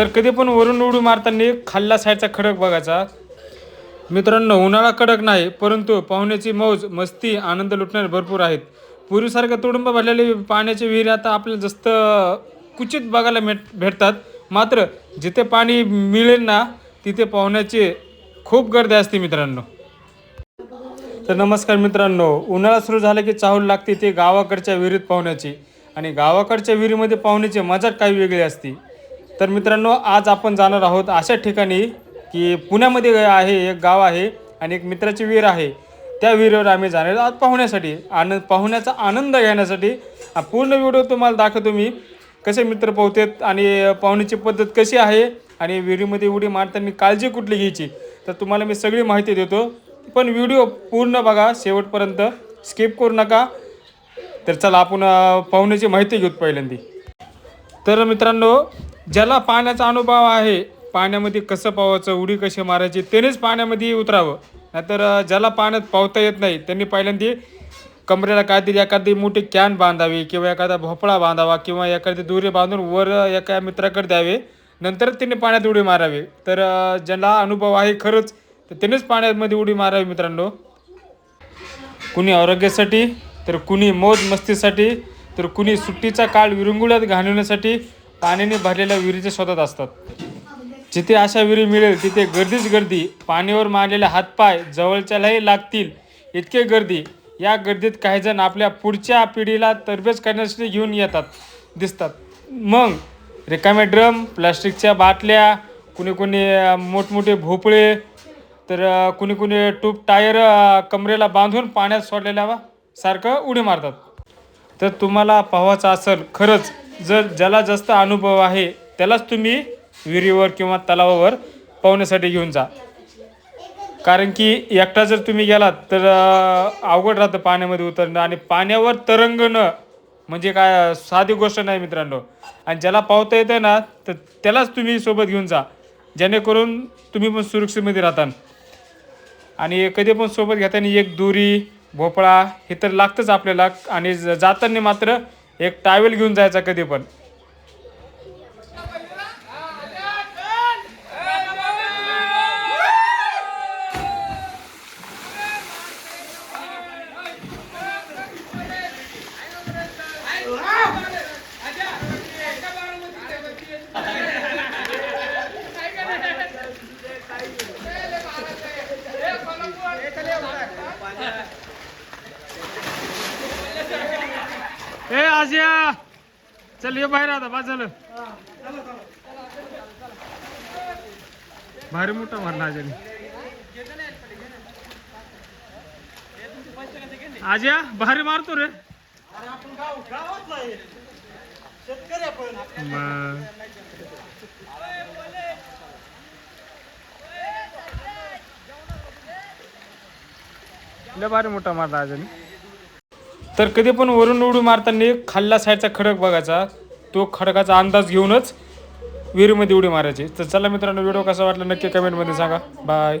तर कधी पण वरून उडी मारताना खाल्ला साईडचा खडक बघायचा. मित्रांनो उन्हाळा कडक नाही परंतु पाहुण्याची मौज मस्ती आनंद लुटणारे भरपूर आहेत. पूर्वीसारखं तुडुंब भरलेले पाण्याचे विहिरी आता आपल्याला जास्त कुचित बघायला भेट भेटतात. मात्र जिथे पाणी मिळेल ना तिथे पाहुण्याचे खूप गर्दी असते मित्रांनो. तर नमस्कार मित्रांनो उन्हाळा सुरू झाला की चाहूल लागते ते गावाकडच्या विहिरीत पाहुण्याची. आणि गावाकडच्या विहिरीमध्ये पाहुण्याची मजाच काही वेगळी असते. तर मित्रांनो आज आपण जाणार आहोत अशा ठिकाणी की पुण्यामध्ये आहे एक गाव आहे आणि एक मित्राची विहीर आहे. त्या विहिरीवर आम्ही जाणार आहोत आज पाहुण्यासाठी आनंद पाहुण्याचा आनंद घेण्यासाठी. पूर्ण व्हिडिओ तुम्हाला दाखवतो मी. कसे मित्र पोहतेत आणि पाहुण्याची पद्धत कशी आहे आणि विहिरीमध्ये उडी मारताना काळजी कुठली घ्यायची तर तुम्हाला मी सगळी माहिती देतो. पण व्हिडिओ पूर्ण बघा शेवटपर्यंत. स्किप करू नका. तर चला आपण पाहुण्याची माहिती घेऊ पहिल्यांदी. तर मित्रांनो ज्याला पाण्याचा अनुभव आहे पाण्यामध्ये कसं पावायचं उडी कशी मारायची त्यानेच पाण्यामध्ये उतरावं. नाहीतर ज्याला पाण्यात पावता येत नाही त्यांनी पहिल्यांदा कमरेला काहीतरी एखादी मोठी कॅन बांधावी किंवा एखादा भोपळा बांधावा किंवा एखादी दोरी बांधून वर एका मित्राकडे द्यावे. नंतर त्यांनी पाण्यात उडी मारावी. तर ज्याला अनुभव आहे खरंच तर त्यानेच पाण्यामध्ये उडी मारावी मित्रांनो. कुणी आरोग्यासाठी तर कुणी मौज मस्तीसाठी तर कुणी सुट्टीचा काळ विरंगुळ्यात घालवण्यासाठी पाण्याने भरलेल्या विहिरीचे शोधात असतात. जिथे अशा विहिरी मिळेल तिथे गर्दीच गर्दी पाण्यावर मारलेले हातपाय जवळच्यालाही लागतील इतके गर्दी. या गर्दीत काही जण आपल्या पुढच्या पिढीला तरबेज करण्यासाठी घेऊन येतात दिसतात. मग रिकामे ड्रम प्लास्टिकच्या बाटल्या कुणी कुणी मोठमोठे भोपळे तर कुणी कुणी टूब टायर कमरेला बांधून पाण्यात सोडलेल्या सारखं उडी मारतात. तर तुम्हाला पाहायचं असेल खरंच जर ज्याला जास्त अनुभव आहे त्यालाच तुम्ही विहिरीवर किंवा तलावावर पोहण्यासाठी घेऊन जा. कारण की एकटा जर तुम्ही गेलात तर अवघड राहतं पाण्यामध्ये उतरणं आणि पाण्यावर तरंगणं म्हणजे काय साधी गोष्ट नाही मित्रांनो. आणि ज्याला पावता येतं ना तर त्यालाच तुम्ही सोबत घेऊन जा. जेणेकरून तुम्ही पण सुरक्षेमध्ये राहता आणि कधी पण सोबत घेताना एक दोरी भोपळा हे तर लागतंच आपल्याला आणि ज- जाताना मात्र एक टावेल घेऊन जायचा कधी पण. ए आजिया चल ये बाहेर आता बा झालं. भारी मोठा मारला आज्याने आज्या भारी मारतो रे. लय भारी मोठा मारला आज्याने तर कधी पण वरून उडी मारताना खाल्ला साईडचा खडक बघायचा. तो खडकाचा अंदाज घेऊनच विहिरीमध्ये उडी मारायची. तर चला मित्रांनो व्हिडिओ कसा वाटला नक्की कमेंटमध्ये सांगा. बाय